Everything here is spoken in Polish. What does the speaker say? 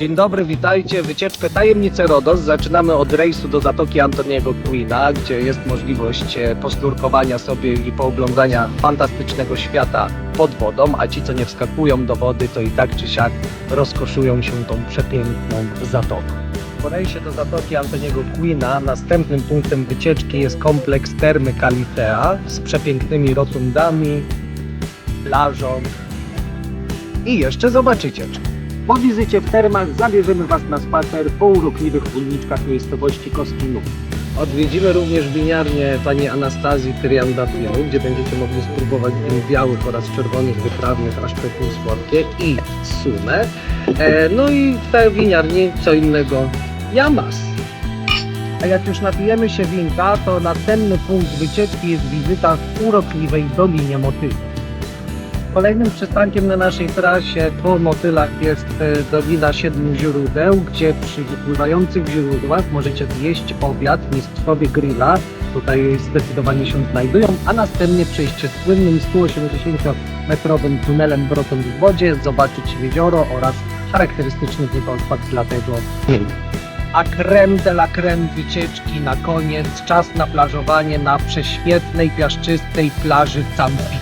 Dzień dobry, witajcie. Wycieczkę Tajemnice Rodos. Zaczynamy od rejsu do Zatoki Antoniego Queena, gdzie jest możliwość e, posnurkowania sobie i pooglądania fantastycznego świata pod wodą, a ci, co nie wskakują do wody, to i tak czy siak rozkoszują się tą przepiękną zatoką. Po rejsie do Zatoki Antoniego Queena następnym punktem wycieczki jest kompleks Termy Kalitea z przepięknymi rotundami, plażą i jeszcze zobaczycie, czy po wizycie w termach zabierzemy Was na spacer po urokliwych uliczkach miejscowości Koskinów. Odwiedzimy również winiarnię pani Anastazji Tyriandatilu, gdzie będziecie mogli spróbować win białych oraz czerwonych wytrawnych, aż pysznie słodkie i sumę. E, no i w tej winiarni co innego jamas. A jak już napijemy się winka, to następny punkt wycieczki jest wizyta w urokliwej Dolinie Motylów. Kolejnym przystankiem na naszej trasie po motylach jest e, Dolina Siedmiu Źródeł, gdzie przy wypływających źródłach możecie zjeść obiad mistrzowie grilla. Tutaj zdecydowanie się znajdują, a następnie przejść słynnym 180-metrowym tunelem wrotą w wodzie, zobaczyć jezioro oraz charakterystyczny wodopad dla tego. A creme de la creme wycieczki na koniec, czas na plażowanie na prześwietnej, piaszczystej plaży Campik.